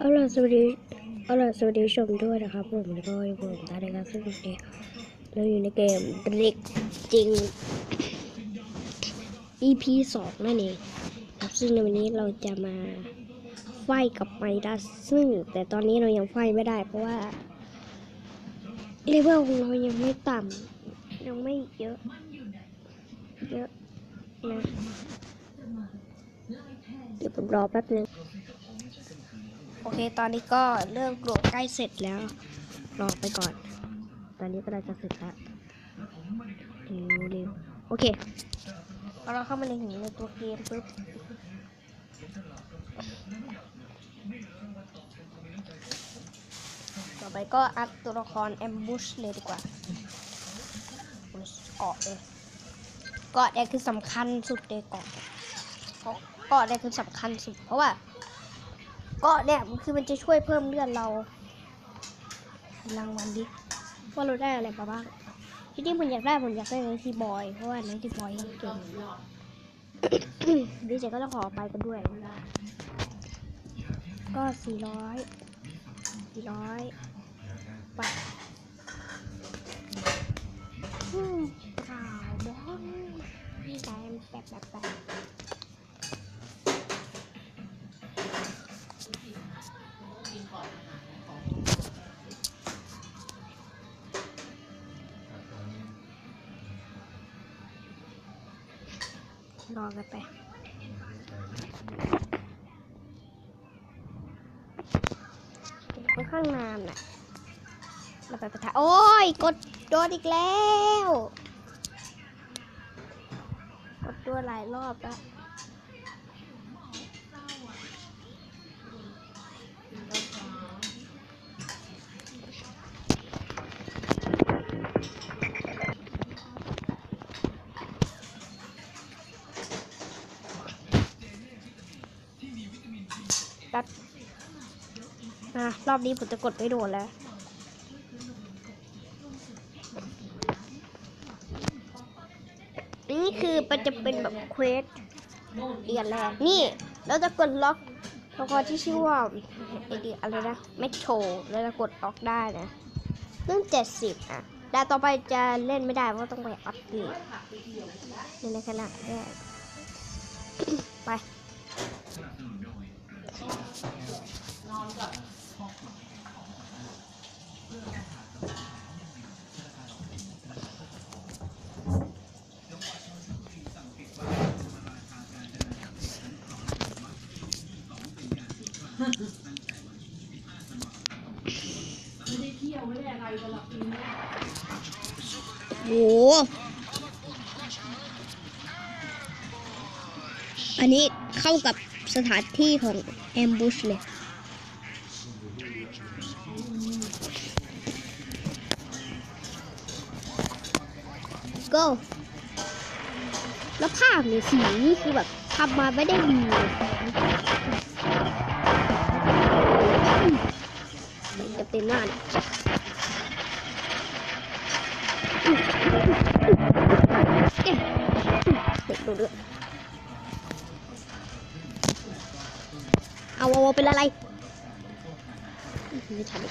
เอาล่ะสวัสดีเอาล่ะสวัสดีชมด้วยนะครับผมแล้วก็อยู่กับผมตาในการสนุกเด็กเราอยู่ในเกมเด็กจริง EP สองนั่นเองครับซึ่งในวันนี้เราจะมาไฟกับไมดัสซึ่งแต่ตอนนี้เรายังไฟไม่ได้ เพราะว่าเลเวลของเรายังไม่ต่ำยังไม่เยอะเยอะนะเดี๋ยวผมรอแป๊บนึง โอเค ตอนนี้ก็เริ่มโกรธใกล้เสร็จแล้ว รอไปก่อน ตอนนี้ก็ได้จะเสร็จแล้วเร็วเร็วโอเคพอเราเข้ามาในถึงในตัวเกมปุ๊บต่อไปก็อัดตัวละครแอมบูชเลยดีกว่าเกาะเลยเกาะเนี่ยคือสำคัญสุดเลยเกาะเพราะเกาะเนี่ยคือสำคัญสุดเพราะว่า ก็เนี่ยคือมันจะช่วยเพิ่มเลือดเรารางวัลดิว่าเราได้อะไรมาบ้างที่จริงผมอยากได้ผมอยากได้ไนทีบอยเพราะว่าไนทีบอยเก่งดิเจก็ต้องขอไปกันด้วย ก็สี่ร้อยสี่ร้อย รอกันไปค่อนข้างนานน่ะเราไปประทะโอ้ย กดโดนอีกแล้ว กดตัวหลายรอบแล้ว รอบนี้ผมจะกดไม่โดนแล้ว นี่คือมันจะเป็นแบบเควสเดียนแรกนี่ เราจะกดล็อกตัวละครที่ชื่อว่าไอเดียอะไรนะแมทโชแล้วจะกดล็อกได้นะเรื่องเจ็ดสิบอะแต่ต่อไปจะเล่นไม่ได้เพราะต้องไปอัปเกรดในขณะแรกไป โหอันนี้เข้ากับสถานที่ของแอมบูชเลย go แล้วภาพเนี่ยสีนี่คือแบบทำมาไม่ได้ดีเลยจะเต็มหน้าเนี่ยเด็กดูด้วยเอเอาเอาเป็นอะไร ไม่ทัน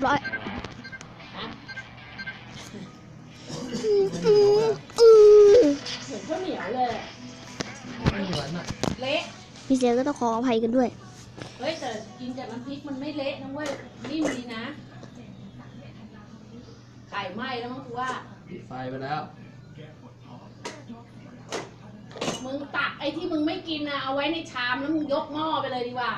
บร้อยอืมอืมอืมเหมือนข้าวเหนียวเลยไม่เหมือนอะเละพี่เซลก็ต้องขออภัยกันด้วย เฮ้ยแต่กินจากน้ำพริกมันไม่เละนะเว้ยนิ่มดีนะไข่ไหม้แล้วมั้งกูว่าปิดไฟไปแล้ว มึงตักไอ้ที่มึงไม่กินนะเอาไว้ในชามแล้วมึงยกหม้อไปเลยดีกว่า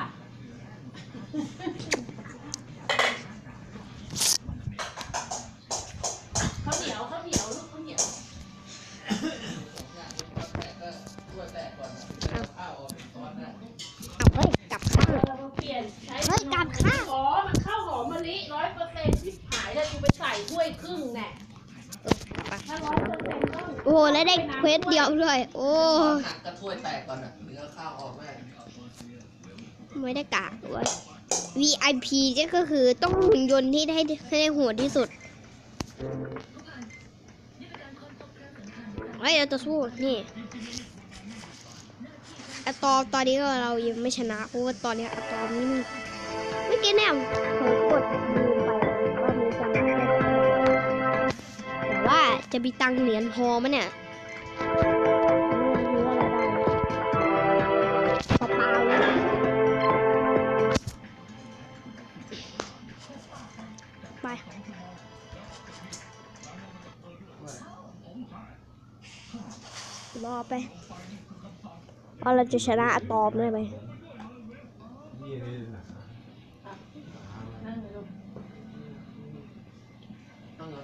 เอาไฮ้กลับข้าเร้เฮ้ยกลับข้างอ๋อมันข้าวหอมมะลิร้อยเปอร์เซ็นต์ที่หายเลยวกูไปใส่ถ้วยครึ่งแน่ถ้าร้อยเปอร์เซ็นต์ต้องโอ้โหแล้วได้เควสเดียวด้วย โอ้กระถวยแตกก่อนอะเนื้อข้าวออกแม่ไม่ได้กากด้วย VIP เนี่ก็คือต้องหุ่นยนต์ที่ได้ได้หัวที่สุดเฮ้ยเราจะสู้นี่ อะตอมตอนนี้เรายังไม่ชนะเพราะว่าตอนนี้อะตอมนี่มันเมื่อกี้เนี่ยผมกดลืมไปว่ามีตังค์แต่ว่าจะมีตังค์เหรียญพอมั้ยเนี่ยไม่รู้อะไรได้เป ว่าเราจะชนะอะตอมได้ไหมนั่งเลยลูกต้องเหรอ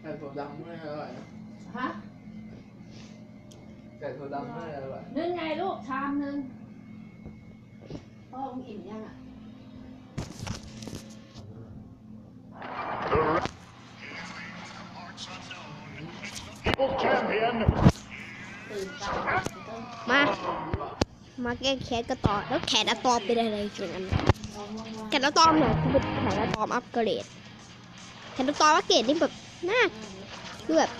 ไก่ถั่วดำไม่อร่อยนะฮะไก่ถั่วดำไม่อร่อย นึ่งไงลูกชามหนึ่งพ่อมึงอิ่มยังอะ มา มาแก้แค้นกันต่อ แล้วแขนอะตอมเป็นอะไรอย่างนั้นแขนอะตอมเนี่ยคือเป็นแขนอะตอมอัปเกรด แขนอะตอมอัปเกรดนี่แบบน่าคือแบบ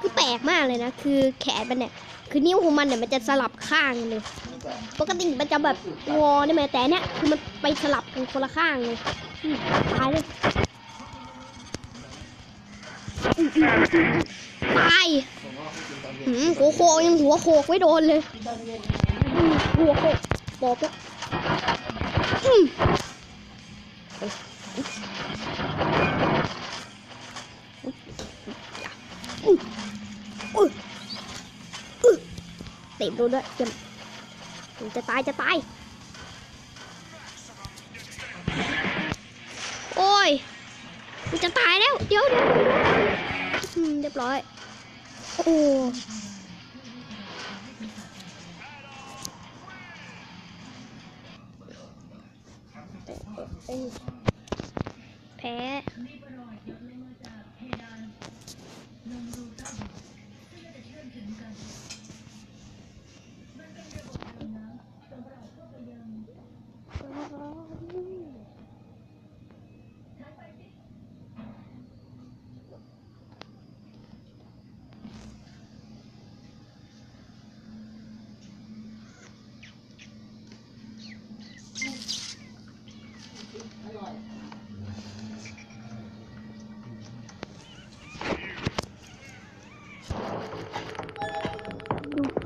คือแปลกมากเลยนะ คือแขนมันเนี่ย คือนิ้วของมันเนี่ยมันจะสลับข้างเลย ปกติมันจะแบบงอได้ไหมแต่เนี่ยคือมันไปสลับกันคนละข้างเลยตายเลย ตายหืมหัวโคยังหัวโคกไม่โดนเลยหัวโคกบอกแล้วอืมอุ๊ยอุ๊ยอุ๊ยเตะโดนด้วยเจ็บจะตายจะตาย โอ้ยจะตายแล้ว เดี๋ยวเดี๋ยวเรียบร้อย โอ้เอ้ย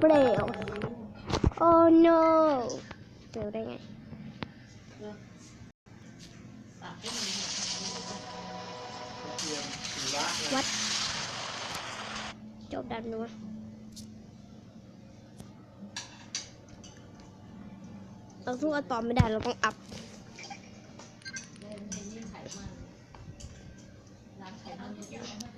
เปลว oh no เปลวได้ไงตักให้มันเทียมสีละวัดจบดันนัวเราสู้อะตอมไม่ได้เราต้องอัพเล่นเล่มัน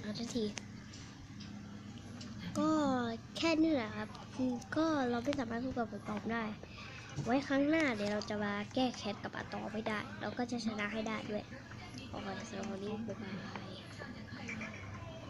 เอาทันที ก็แค่นี้แหละครับ ก็เราไม่สามารถพูดกับอะตอมได้ ไว้ครั้งหน้าเดี๋ยวเราจะมาแก้แค้นกับอะตอมไม่ได้ เราก็จะชนะให้ได้ด้วยโอเคสำหรับวันนี้บ๊ายบาย